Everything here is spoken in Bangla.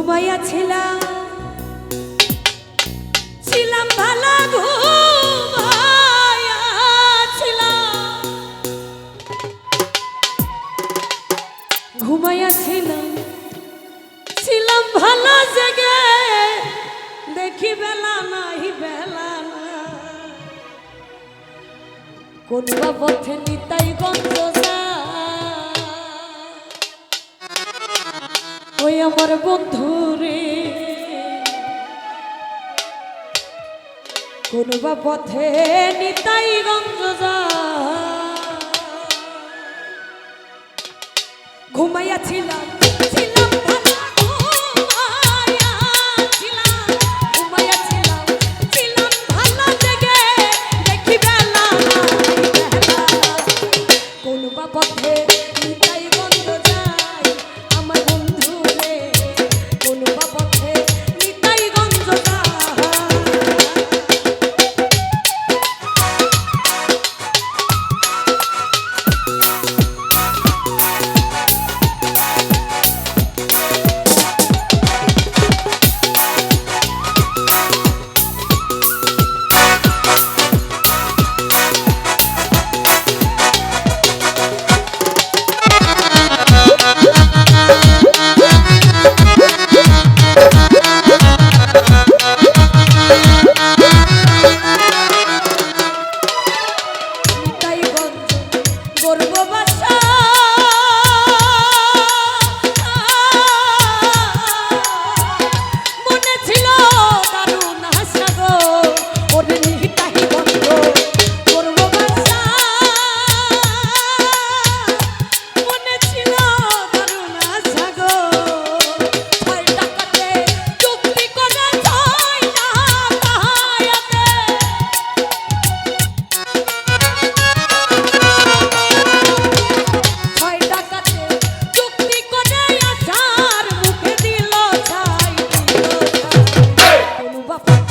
ডুবাইয়া ছিলাম ছিলাম ভালো ঘুমাইয়া ছিলাম ছিলাম ভালো জেগে। দেখি বেলা নাহি বেলা না কোন পথে নিতাই গন্ধ ওই আমার বন্ধু রে। কোন বা পথে নিতাই গঞ্জ ঘুমাইয়াছিলাম ছিলাম papai.